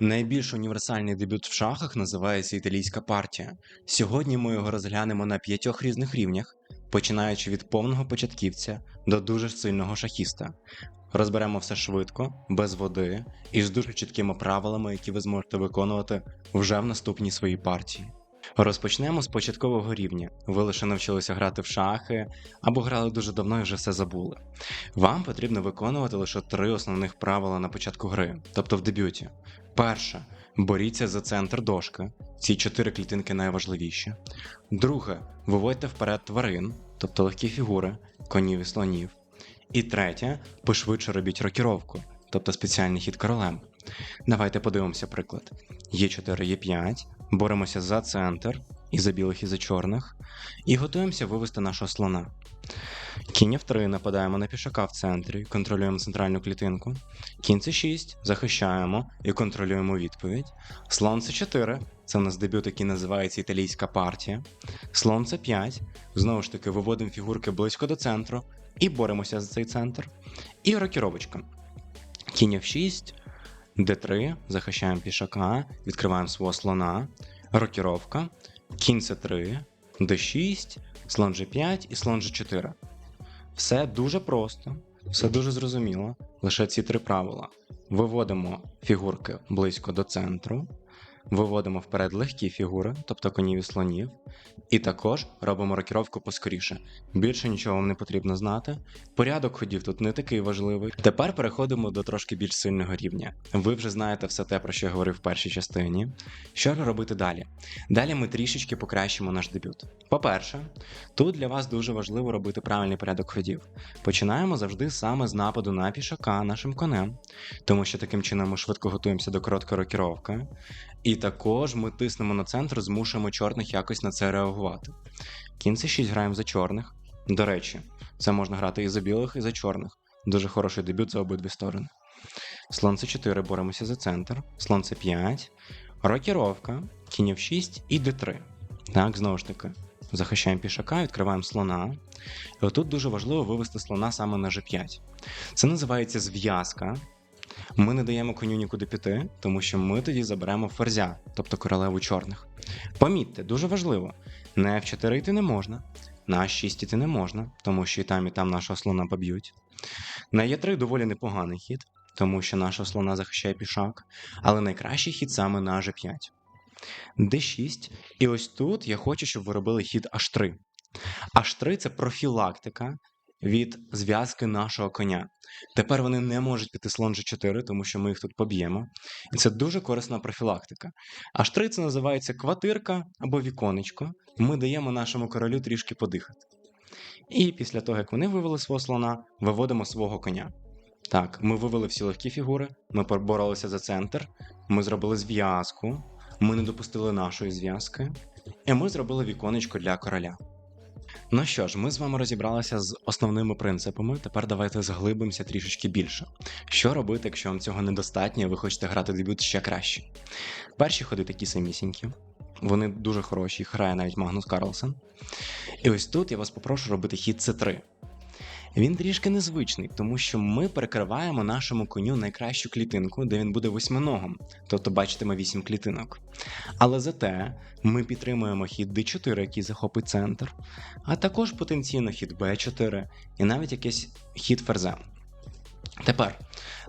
Найбільш універсальний дебют в шахах називається італійська партія. Сьогодні ми його розглянемо на п'ятьох різних рівнях, починаючи від повного початківця до дуже сильного шахіста. Розберемо все швидко, без води і з дуже чіткими правилами, які ви зможете виконувати вже в наступній своїй партії. Розпочнемо з початкового рівня. Ви лише навчилися грати в шахи або грали дуже давно і вже все забули. Вам потрібно виконувати лише три основних правила на початку гри, тобто в дебюті. Перше. Боріться за центр дошки. Ці чотири клітинки найважливіші. Друге. Виводьте вперед тварин, тобто легкі фігури, конів і слонів. І третє. Пошвидше робіть рокіровку, тобто спеціальний хід королем. Давайте подивимося приклад. Є4, Є5, боремося за центр, і за білих, і за чорних, і готуємося вивести нашого слона. Кінь F3 нападаємо на пішака в центрі, контролюємо центральну клітинку. Кінь C6 захищаємо і контролюємо відповідь. Слон C4 це у нас дебют, який називається італійська партія. Слон C5 знову ж таки виводимо фігурки близько до центру і боремося за цей центр. І рокіровочка. Кінь F6, D3, захищаємо пішака, відкриваємо свого слона, рокіровка, кінь C3, D6, слон G5 і слон G4. Все дуже просто, все дуже зрозуміло. Лише ці три правила. Виводимо фігурки близько до центру, виводимо вперед легкі фігури, тобто конів і слонів, і також робимо рокіровку поскоріше. Більше нічого вам не потрібно знати. Порядок ходів тут не такий важливий. Тепер переходимо до трошки більш сильного рівня. Ви вже знаєте все те, про що я говорив в першій частині. Що робити далі? Далі ми трішечки покращимо наш дебют. По-перше, тут для вас дуже важливо робити правильний порядок ходів. Починаємо завжди саме з нападу на пішака нашим конем, тому що таким чином ми швидко готуємося до короткої рокіровки. І також ми тиснемо на центр, змушуємо чорних якось на це реагувати. Кінь C6 граємо за чорних. До речі, це можна грати і за білих, і за чорних. Дуже хороший дебют за обидві сторони. Слон C4 боремося за центр, слон C5, рокіровка, кінь F6 і D3. Так, знову ж таки, захищаємо пішака, відкриваємо слона. І отут дуже важливо вивести слона саме на G5. Це називається зв'язка. Ми не даємо коню нікуди піти, тому що ми тоді заберемо ферзя, тобто королеву чорних. Помітьте, дуже важливо: на F4 йти не можна, на А6 йти не можна, тому що і там, і там нашого слона поб'ють. На Е3 доволі непоганий хід, тому що нашого слона захищає пішак, але найкращий хід саме на G5. D6. І ось тут я хочу, щоб ви робили хід H3. H3 це профілактика від зв'язки нашого коня. Тепер вони не можуть піти слон G4, тому що ми їх тут поб'ємо. І це дуже корисна профілактика. H3 це називається квартирка або віконечко. Ми даємо нашому королю трішки подихати. І після того, як вони вивели свого слона, виводимо свого коня. Так, ми вивели всі легкі фігури, ми поборолися за центр, ми зробили зв'язку, ми не допустили нашої зв'язки, і ми зробили віконечко для короля. Ну що ж, ми з вами розібралися з основними принципами. Тепер давайте зглибимося трішечки більше. Що робити, якщо вам цього недостатньо, і ви хочете грати дебют ще краще? Перші ходи такі самісінькі. Вони дуже хороші, грає навіть Магнус Карлсен. І ось тут я вас попрошу робити хід С3. Він трішки незвичний, тому що ми перекриваємо нашому коню найкращу клітинку, де він буде восьминогом, тобто бачитиме вісім клітинок. Але зате ми підтримуємо хід d4, який захопить центр, а також потенційно хід b4 і навіть якийсь хід ферзем. Тепер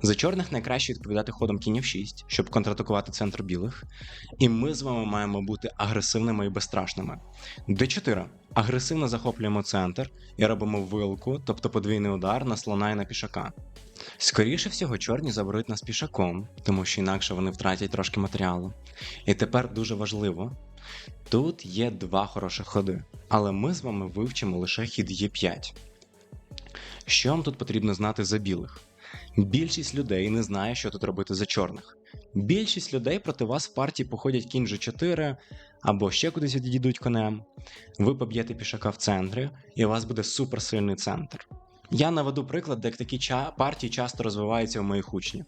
за чорних найкраще відповідати ходом кінь f6, щоб контратакувати центр білих. І ми з вами маємо бути агресивними і безстрашними. d4. Агресивно захоплюємо центр і робимо вилку, тобто подвійний удар на слона і на пішака. Скоріше всього, чорні заберуть нас пішаком, тому що інакше вони втратять трошки матеріалу. І тепер дуже важливо: тут є два хороших ходи, але ми з вами вивчимо лише хід Е5. Що вам тут потрібно знати за білих? Більшість людей не знає, що тут робити за чорних. Більшість людей проти вас в партії походять кінь G4 або ще кудись відійдуть конем. Ви поб'єте пішака в центрі, і у вас буде суперсильний центр. Я наведу приклад, де такі партії часто розвиваються у моїх учнів.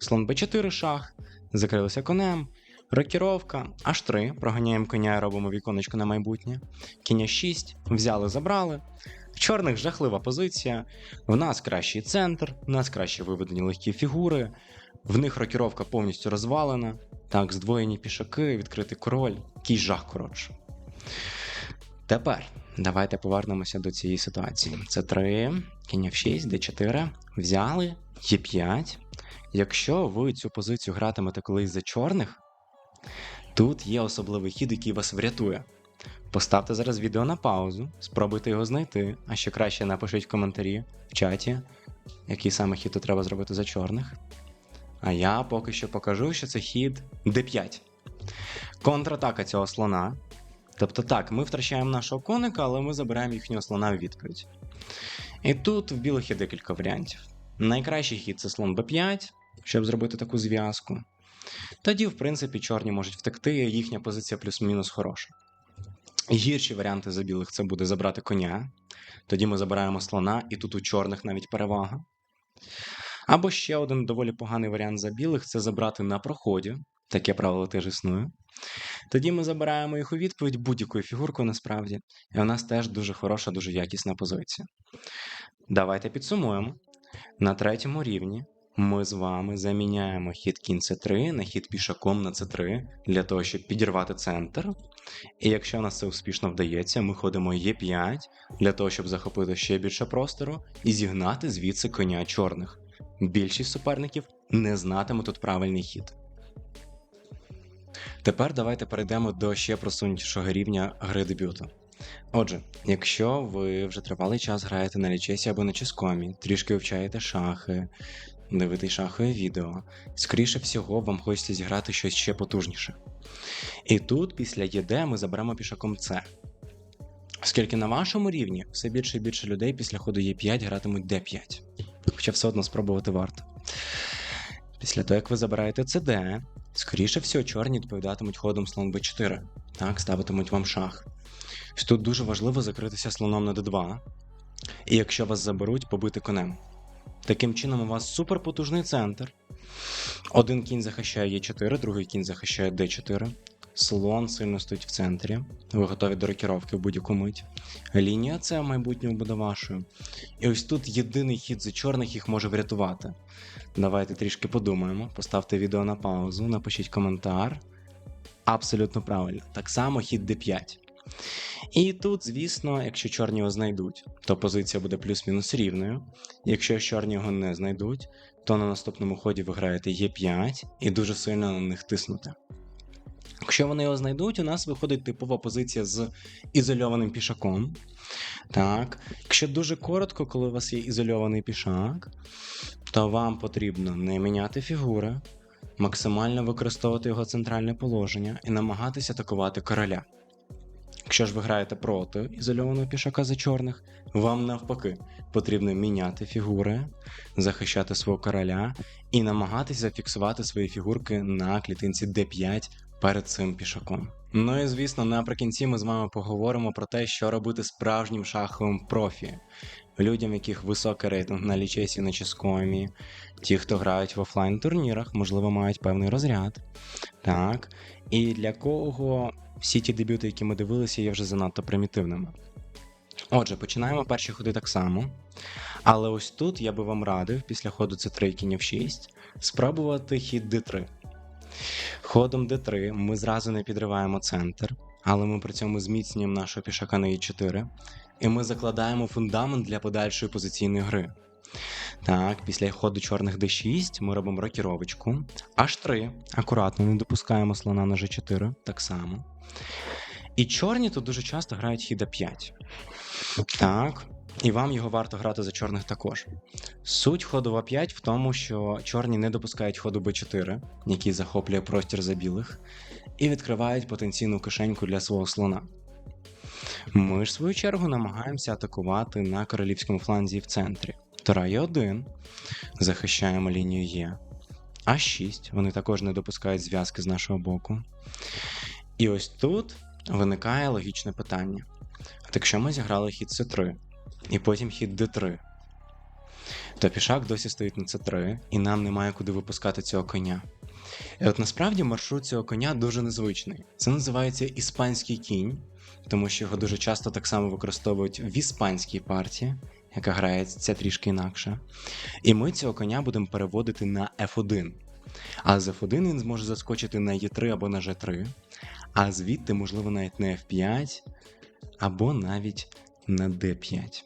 Слон b4 шах, закрилися конем, рокіровка, H3, проганяємо коня і робимо віконечко на майбутнє. Кінь 6, взяли, забрали. В чорних жахлива позиція. В нас кращий центр, в нас краще виведені легкі фігури. В них рокіровка повністю розвалена. Так, здвоєні пішаки, відкритий король, який жах коротше. Тепер давайте повернемося до цієї ситуації. Це 3, кінь F6, D4. Взяли, Е5. Якщо ви цю позицію гратимете колись за чорних, тут є особливий хід, який вас врятує. Поставте зараз відео на паузу, спробуйте його знайти, а ще краще напишіть в коментарі в чаті, який саме хід тут треба зробити за чорних. А я поки що покажу, що це хід D5. Контратака цього слона. Тобто так, ми втрачаємо нашого коника, але ми забираємо їхнього слона в відповідь. І тут в білих є декілька варіантів. Найкращий хід це слон b5, щоб зробити таку зв'язку. Тоді, в принципі, чорні можуть втекти, їхня позиція плюс-мінус хороша. Гірші варіанти за білих це буде забрати коня. Тоді ми забираємо слона, і тут у чорних навіть перевага. Або ще один доволі поганий варіант за білих це забрати на проході. Таке правило теж існує. Тоді ми забираємо їх у відповідь будь-якою фігуркою насправді, і у нас теж дуже хороша, дуже якісна позиція. Давайте підсумуємо. На третьому рівні ми з вами заміняємо хід кінь С3 на хід пішаком на С3 для того, щоб підірвати центр. І якщо нас це успішно вдається, ми ходимо Е5 для того, щоб захопити ще більше простору і зігнати звідси коня чорних. Більшість суперників не знатиме тут правильний хід. Тепер давайте перейдемо до ще просунутішого рівня гри дебюту. Отже, якщо ви вже тривалий час граєте на лічесі або на ческомі, трішки вивчаєте шахи, дивитесь шахове відео, скоріше всього, вам хочеться зіграти щось ще потужніше. І тут, після ЄД, ми заберемо пішаком С. Оскільки на вашому рівні все більше і більше людей після ходу Е5 гратимуть Д5. Хоча все одно спробувати варто. Після того, як ви забираєте ЦД, скоріше всього, чорні відповідатимуть ходом слон Б4. Так, ставитимуть вам шах. Тут дуже важливо закритися слоном на d2. І якщо вас заберуть, побити конем. Таким чином, у вас суперпотужний центр. Один кінь захищає Е4, другий кінь захищає Д4. Слон сильно стоїть в центрі. Ви готові до рокіровки в будь-яку мить. Лінія це в майбутньому буде вашою. І ось тут єдиний хід за чорних їх може врятувати. Давайте трішки подумаємо. Поставте відео на паузу, напишіть коментар. Абсолютно правильно. Так само хід d5. І тут, звісно, якщо чорні його знайдуть, то позиція буде плюс-мінус рівною. Якщо чорні його не знайдуть, то на наступному ході ви граєте Е5 і дуже сильно на них тиснути. Якщо вони його знайдуть, у нас виходить типова позиція з ізольованим пішаком. Так, якщо дуже коротко, коли у вас є ізольований пішак, то вам потрібно не міняти фігури, максимально використовувати його центральне положення і намагатися атакувати короля. Якщо ж ви граєте проти ізольованого пішака за чорних, вам навпаки потрібно міняти фігури, захищати свого короля і намагатися зафіксувати свої фігурки на клітинці d5 перед цим пішаком. Ну і звісно, наприкінці ми з вами поговоримо про те, що робити справжнім шаховим профі, людям, яких високий рейтинг на лічесі на ческомі, ті, хто грають в офлайн турнірах, можливо, мають певний розряд. Так. І для кого всі ті дебюти, які ми дивилися, є вже занадто примітивними. Отже, починаємо перші ходи так само. Але ось тут я би вам радив, після ходу c3 кінь f6, спробувати хід d3. Ходом d3 ми зразу не підриваємо центр, але ми при цьому зміцнюємо нашого пішака на e4, і ми закладаємо фундамент для подальшої позиційної гри. Так, після ходу чорних d6 ми робимо рокіровочку. H3. Акуратно не допускаємо слона на g4, так само. І чорні тут дуже часто грають хід А5. Так. І вам його варто грати за чорних також. Суть ходу А5 в тому, що чорні не допускають ходу Б4, який захоплює простір за білих, і відкривають потенційну кишеньку для свого слона. Ми ж, в свою чергу, намагаємося атакувати на королівському фланзі в центрі. Тора Е1, захищаємо лінію Е. А6, вони також не допускають зв'язки з нашого боку. І ось тут виникає логічне питання. От якщо ми зіграли хід С3 і потім хід Д3, то пішак досі стоїть на С3, і нам немає куди випускати цього коня. І от насправді маршрут цього коня дуже незвичний. Це називається іспанський кінь, тому що його дуже часто так само використовують в іспанській партії, яка грається трішки інакше. І ми цього коня будемо переводити на F1. А з F1 він зможе заскочити на Е3 або на G3, а звідти, можливо, навіть на F5 або навіть на D5.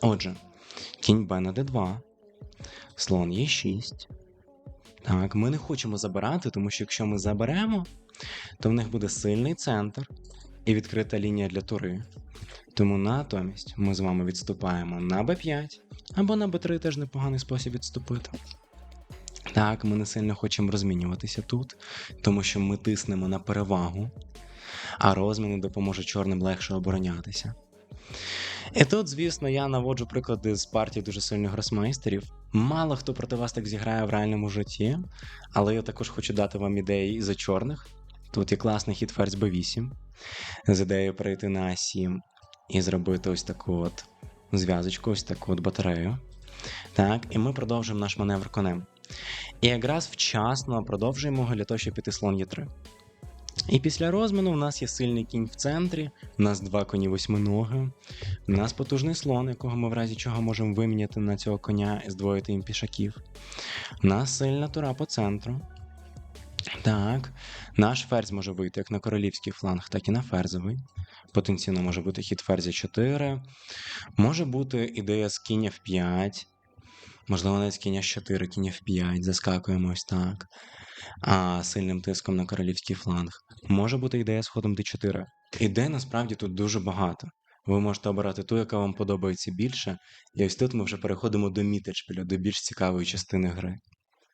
Отже, кінь Б на D2, слон Е6. Так, ми не хочемо забирати, тому що якщо ми заберемо, то в них буде сильний центр і відкрита лінія для тури. Тому натомість ми з вами відступаємо на b5 або на b3 теж непоганий спосіб відступити. Так, ми не сильно хочемо розмінюватися тут, тому що ми тиснемо на перевагу, а розміни допоможе чорним легше оборонятися. І тут, звісно, я наводжу приклади з партії дуже сильних гросмейстерів. Мало хто проти вас так зіграє в реальному житті, але я також хочу дати вам ідеї і за чорних. Тут є класний хід ферзь b8 з ідеєю перейти на А7 і зробити ось таку от зв'язочку, ось таку от батарею. Так, і ми продовжуємо наш маневр конем. І якраз вчасно продовжуємо щоб піти слон Е3. І після розміну в нас є сильний кінь в центрі, у нас два коні восьминоги, у нас потужний слон, якого ми в разі чого можемо виміняти на цього коня і здвоїти їм пішаків. У нас сильна тура по центру. Так, наш ферзь може вийти як на королівський фланг, так і на ферзовий. Потенційно може бути хід ферзя 4. Може бути ідея з кіння в 5. Можливо, навіть кінь кіння 4, кінь в 5. Заскакуємо ось так. А сильним тиском на королівський фланг. Може бути ідея з ходом d4. Ідей насправді тут дуже багато. Ви можете обирати ту, яка вам подобається більше. І ось тут ми вже переходимо до мітечпіля, до більш цікавої частини гри.